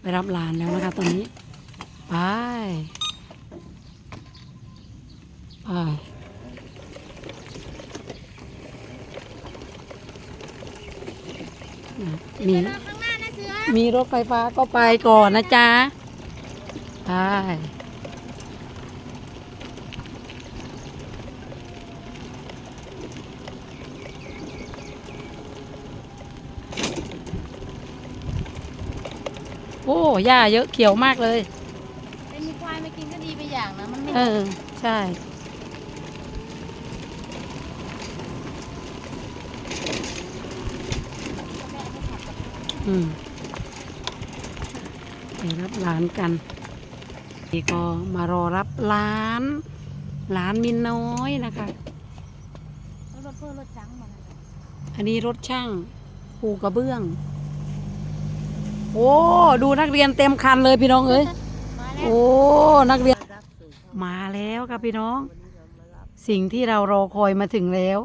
ไปรับหลานแล้วนะคะตอนนี้ ไป ไป มีรอข้างหน้านะเสือมีรถไฟฟ้าก็ไปก่อนนะจ๊ะ ไป อ้หญ้าเยอะเขียวมากเลย แต่มีควายมากินก็ดีไปอย่างนะ มันไม่เออ ใช่ อืมไปรับหลานกันนี่ก็มารอรับหลานหลานมินน้อยนะคะ รถเพื่อรถจังมันอันนี้รถช่างปูกระเบื้อง โอ้ดูนักเรียนเต็มคันเลยพี่น้องเอ้ยมาแล้วโอ้นักเรียนมาแล้วครับพี่น้อง สิ่งที่เรารอคอยมาถึงแล้ว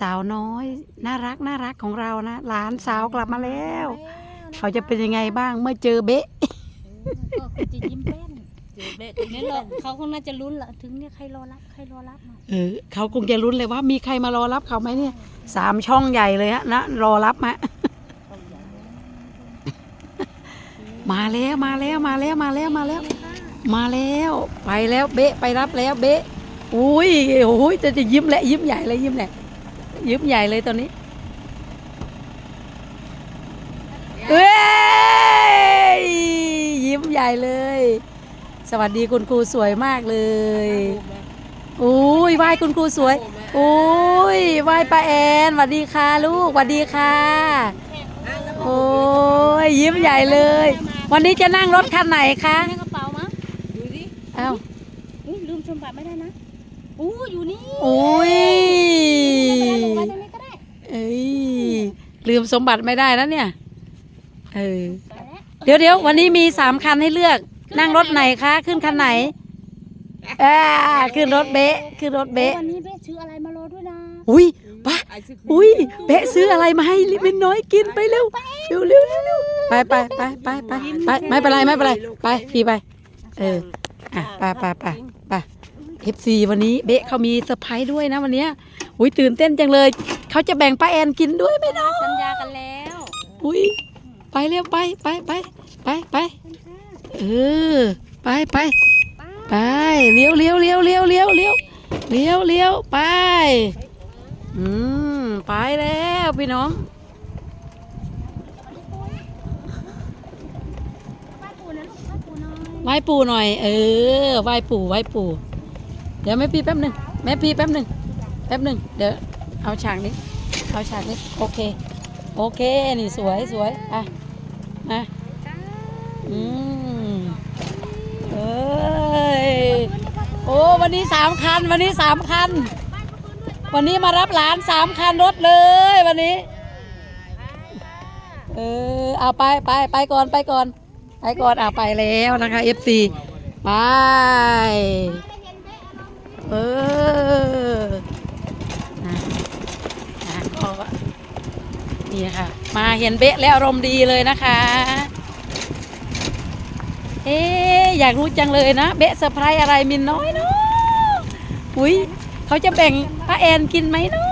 สาวน้อย น่ารักน่ารักของเรานะหลานสาวกลับมาแล้ว เขาจะเป็นยังไงบ้างเมื่อเจอเบ๊ะก็คงจะยิ้มแป้นเจอเบะถึงนี้เราเขาคงน่าจะลุ้นละถึงเนี่ยใครรอรับใครรอรับมาเออเขาคงจะรุ้นเลยว่ามีใครมารอรับเขาไหมเนี่ยสามช่องใหญ่เลยฮะนะรอรับมะ มาแล้วมาแล้วมาแล้วมาแล้วมาแล้ว มาแล้ว ไปแล้วเบ๊ะไปรับแล้วเบ๊ะอุ้ยโอ้ยจะจะยิ้มแหละยิ้มใหญ่เลยยิ้มแหละยิ้มใหญ่เลยตอนนี้เอ้ยยิ้มใหญ่เลย สวัสดีคุณครูสวยมากเลยอุ้ยไหว้คุณครูสวยอุ้ยไหว้ป้าแอนสวัสดีค่ะลูกสวัสดีค่ะ โอ้ยยิ้มใหญ่เลย วันนี้จะนั่งรถคันไหนคะในกระเป๋ามั้งดูดิอ้าวอุ๊ยลืมชมบัตรไม่ได้นะอู้อยู่นี่อุ้ยไม่เป็นไรลงไว้ตรงนี้ก็ได้เอ้ยลืมสมบัติไม่ได้แล้วเนี่ยเออไปแล้วเดี๋ยวเดี๋ยววันนี้มีสามคันให้เลือก นั่งรถไหนคะ ขึ้นคันไหนอ่าขึ้นรถเบ๊ะขึ้นรถเบ๊ะวันนี้เบ๊ะซื้ออะไรมารอด้วยนะอุ้ยไปอุ้ยเบ๊ะซื้ออะไรมาให้ลิเป็นน้อยกินไปเร็วเร็วเร็วเร็วเร็วไปไปไปไปไปไปไม่เป็นไรไม่เป็นไรไปพี่ไป เอออะไปไปไปไปเอฟซีวันนี้เบ๊ะเขามีเซอร์ไพรส์ด้วยนะวันเนี้ยอุ้ยตื่นเต้นจังเลย เขาจะแบ่งป้าแอนกินด้วยไหมเนาะสัญญากันแล้วอุ้ยไปเร็วไปไปไปไปไปเออไปไปไปเลี้ยวเลี้ยวเลี้ยวเลี้ยวเลี้ยวเลี้ยวเลี้ยวเลี้ยวไป อืมไปแล้วพี่น้อง ป้าปูนะลูกป้าปูน้อย ไหว้ปู่หน่อย เออไหว้ปู่ไหว้ปู่ เดี๋ยวแม่พี่แป๊บหนึ่งแม่พี่แป๊บหนึ่งแป๊บหนึ่งเดี๋ยวเอาฉากนี้ เอาฉากนี้โอเค โอเคนี่สวยสวยอะมาอืมเอ้ยโอ้วันนี้สามคัน วันนี้สามคัน วันนี้มารับหลานสามคันรถเลยวันนี้ เออเอาไปไปไปก่อนไปก่อน ไปก่อนอะไปแล้วนะคะ FC ไป เออนะนะก็นี่ค่ะ มาเห็นเบ๊ะแล้วอารมณ์ดีเลยนะคะ เอ๊อยากรู้จังเลยนะ เบ๊ะเซอร์ไพรส์อะไรมินน้อยเนาะอุ้ยเขาจะแบ่งป้าแอนกินไหมเนาะ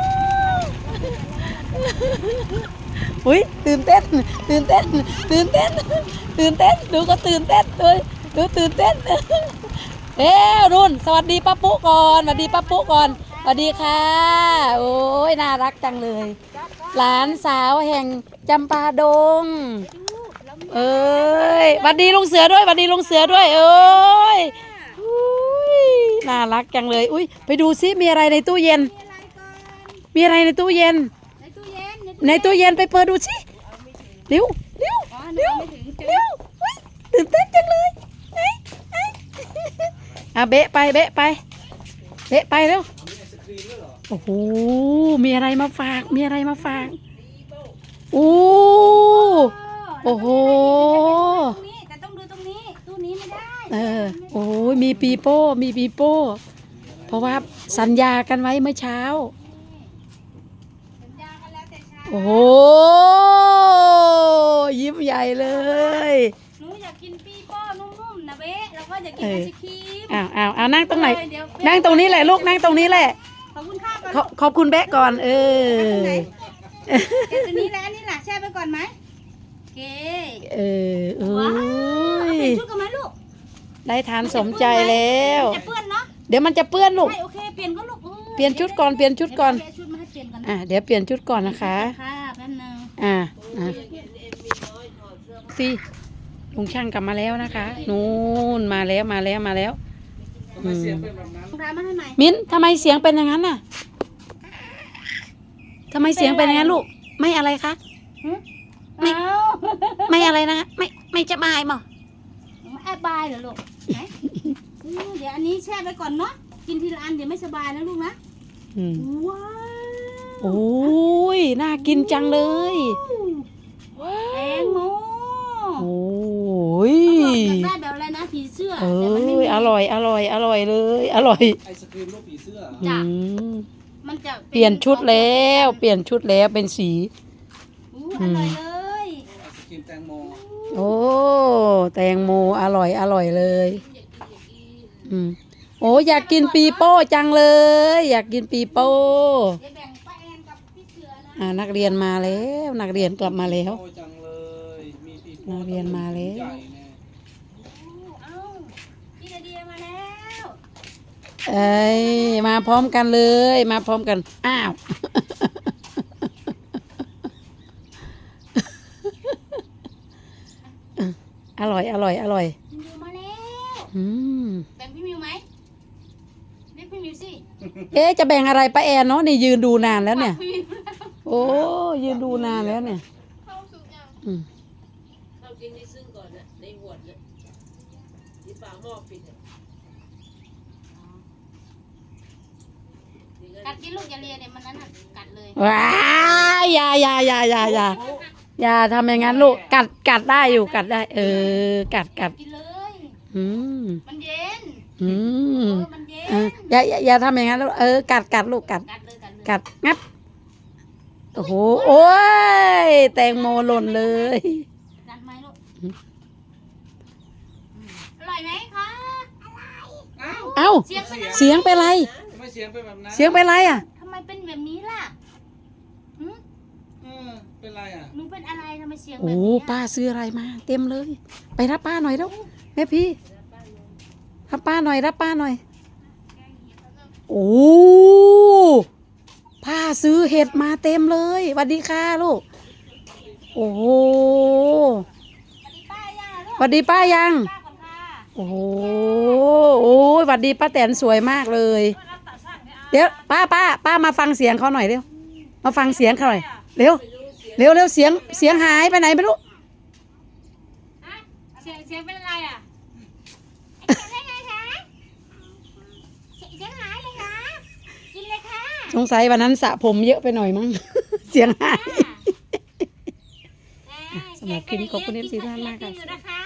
อุ้ยตื่นเต้น ตื่นเต้น ตื่นเต้น ตื่นเต้นดูก็ตื่นเต้นเลยดูตื่นเต้นเอ้รุ่น สวัสดีป้าปุ๊ก่อนสวัสดีป้าปุ๊ก่อนสวัสดีค่ะ โอ้ยน่ารักจังเลย หลานสาวแห่งจำปาดง เอ้ยสวัสดีลุงเสือด้วยสวัสดีลุงเสือด้วย เอ้ยอุ้ยน่ารักจังเลย อุ้ยไปดูซิมีอะไรในตู้เย็น มีอะไรในตู้เย็น ในตู้เย็นในตู้เย็นไปเปิดดูสิเร็วเร็วอ๋อเร็ว ตื่นเต้นจังเลยไหนไหนอะเบะไปเบะไปเบะไปเร็วโอ้โหมีอะไรมาฝากมีอะไรมาฝากโอ้โอ้โหตรงนี้แต่ต้องดูตรงนี้ตู้นี้ไม่ได้เออโอ้ยมีปีโป้มีปีโป้เพราะว่าสัญญากันไว้เมื่อเช้าสัญญากันแล้วแต่เช้าโอ้โหยิ้มใหญ่เลย หนู กินปีโป้นุ่มๆนะเบ๊ะแล้วก็ อยากกินเอไออศครีมอ้าวอ้าวอ้าวนั่งตรงไหน เดี๋ยวนั่งตรงนี้แหละลูกนั่งตรงนี้แหละ ขอบคุณค่าก่อนขอขอบคุณแบะก่อน เออเดี๋ยวตัวนี้แล้วอันนี้ล่ะแช่ไปก่อนไหมโอเคเออโอ้ว้าวยเปลี่ยนชุดกันไหมลูกได้ทานสมใจแล้ว จะเปื้อนเนาะเดี๋ยวมันจะเปื้อนลูก ใช่โอเคเปลี่ยนก็ลูกออเปลี่ยนชุดก่อนเปลี่ยนชุดก่อน เดี๋ยวเปลี่ยนชุดมาให้เปลี่ยนก่อนนะอะเดี๋ยวเปลี่ยนชุดก่อนนะคะ ค่ะแป๊บนึงอ่าอะสิ ลุงช่างกลับมาแล้วนะคะ นู่นมาแล้วมาแล้วมาแล้วทำไมเสียงเป็นแบบนั้นรองเท้ามาให้ใหม่มิ้นทำไมเสียงเป็นอย่างนั้นน่ะทำไมเสียงเป็นอย่างนั้นลูก ไม่อะไรคะ ไม่ ไม่อะไรนะไม่ไม่จะบายมั้งแอบบายเหรอลูกไหนอืมเดี๋ยวอันนี้แช่ไปก่อนเนาะ กินทีละอันเดี๋ยวไม่สบายนะลูกนะ อืมว้าวโอ้ยน่ากินจังเลย แตงโมโอ้ อยากได้แบบอะไรนะผีเสื้อเอแต่มันไม่้มียอร่อยอร่อยอร่อยเลย อร่อยไอศครีมลูกผีเสื้อจ้ะอืมมันจะเปลี่ยนชุดแล้ว เปลี่ยนชุดแล้วเป็นสี อู้อร่อยเลยไอศครีมแตงโมโอ้แตงโมอร่อยอร่อยเลย อืมโอ้อยากกินปีโป้จังเลย อยากกินปีโป้เดี๋ยวแบ่งป้าแอนกับพี่เสือนะอ่านักเรียนมาแล้ว นักเรียนกลับมาแล้ว โอ้จังเลย มีปีโป้นักเรียนมาแล้ว ใหญ่แน่ อู้เอ้าพี่นาเดียมาแล้ว เอ้ยมาพร้อมกันเลย มาพร้อมกัน อ้าว อร่อย อร่อย อร่อยพี่มิวมาแล้วอืมแบ่งพี่มิวไหมเรียกพี่มิวสิเอ๊ะจะแบ่งอะไรป้าแอนเนาะนี่ยืนดูนานแล้วเนี่ย พี่มิวโอ้ยืนดูนานแล้วเนี่ยอืมเข้ากินในซึ่งก่อนนะในหวดนะที่ฝาหม้อปิดอะนี่ก็ กัดกินลูกอย่าเลียเนี่ยมันนั้นน่ะกัดเลยว้ายอย่าอย่าอย่าอย่าอย่าอย่าทำอย่างนั้นลูกกัดกัดได้อยู่กัดได้ เออ กัดกัดกินเลย อืมมันเย็นอืเอมอมันเย็นเอออย่าอย่าอย่าทำอย่างนั้นลูกเออกัดกัดลูกกัด กัดเลยกัดเลยกัดงับโอ้โหโอ้ยแตงโมหล่นเลย กัดไหมลูกอืมอืมอร่อยไหมคะอ้าวเอ้าเสียงเป็นอะไร เสียงเป็นไรทำไม เสียงเป็นแบบนั้นเสียงเป็นไรอะ ทำไมเป็นแบบนี้ล่ะหืมเออเป็นไรอะหนูเป็นอะไรทำไมเสียงแบบโอ้นี้อะป้าซื้ออะไรมา เต็มเลย ไปรับป้าหน่อยแล้วแม่พี่รับป้าหน่อยรับป้าหน่อย โอ้ป้าซื้อเห็ดมาเต็มเลยสวัสดีค่ะลูกโอ้โหสวัสดีป้าย่าลูกสวัสดีป้ายัง ป้าก่อนค่ะโอ้โหโอ้ยสวัสดีป้าแตนสวยมากเลย เดี๋ยวป้าป้าป้ามาฟังเสียงเขาหน่อยเร็ว มาฟังเสียงเขาหน่อยเร็วเร็วเร็วเสียงเสียงหายไปไหนไม่รู้ฮะเสียงเสียงเป็นอะไรอะเสียงได้ไงคะเสียงเสียงหายเลยคะกินเลยค่ะสงสัยวันนั้นสระผมเยอะไปหน่อยมั้งเสียงหายอ่าสำหรับคลิปนี้ขอบคุณ FC ทุกท่านมากค่ะเสียงอยู่นะคะ